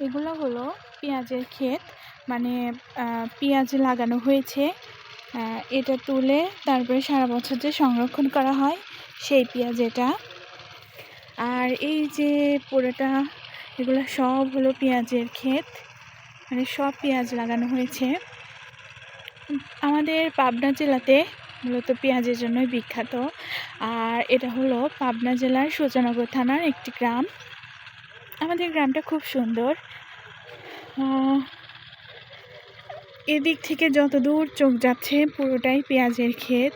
এগুলো হলো পেঁয়াজের ক্ষেত মানে পেঁয়াজ লাগানো হয়েছে। এটা তুলে তারপরে সারা বছর যে সংরক্ষণ করা হয়, সেই পেঁয়াজ এটা। আর এই যে পুরোটা, এগুলো সব হলো পেঁয়াজের ক্ষেত মানে সব পেঁয়াজ লাগানো হয়েছে। আমাদের পাবনা জেলাতে মূলত পেঁয়াজের জন্যই বিখ্যাত। আর এটা হলো পাবনা জেলার সুজানগর থানার একটি গ্রাম। আমাদের গ্রামটা খুব সুন্দর। এদিক থেকে যত দূর চোখ যাচ্ছে পুরোটাই পেঁয়াজের ক্ষেত।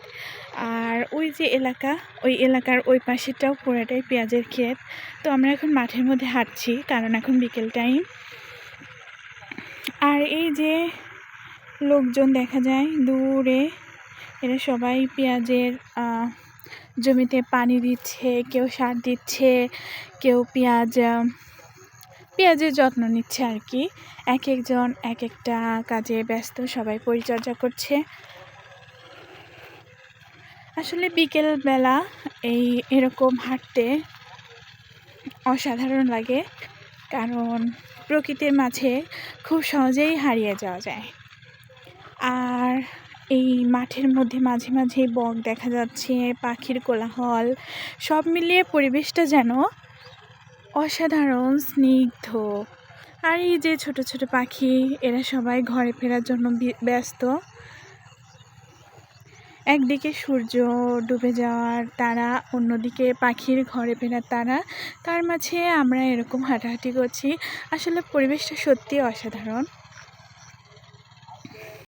আর ওই যে এলাকা, ওই এলাকার ওই পাশেটাও পুরোটাই পেঁয়াজের ক্ষেত। তো আমরা এখন মাঠের মধ্যে হাঁটছি, কারণ এখন বিকেল টাইম। আর এই যে লোকজন দেখা যায় দূরে, এরা সবাই পেঁয়াজের জমিতে পানি দিচ্ছে, কেউ সার দিচ্ছে, কেউ পেঁয়াজ পেঁয়াজের যত্ন নিচ্ছে আর কি। এক একজন, এক একটা কাজে ব্যস্ত, সবাই পরিচর্যা করছে। আসলে বিকেল বেলা এই এরকম হাঁটতে অসাধারণ লাগে, কারণ প্রকৃতির মাঝে খুব সহজেই হারিয়ে যাওয়া যায়। আর এই মাঠের মধ্যে মাঝে মাঝে বক দেখা যাচ্ছে, পাখির কোলাহল, সব মিলিয়ে পরিবেশটা যেন অসাধারণ, স্নিগ্ধ। আর এই যে ছোট ছোট পাখি, এরা সবাই ঘরে ফেরার জন্য ব্যস্ত। একদিকে সূর্য ডুবে যাওয়ার তারা, অন্যদিকে পাখির ঘরে ফেরার তারা। তার মাঝে আমরা এরকম হাঁটাহাঁটি করছি। আসলে পরিবেশটা সত্যি অসাধারণ।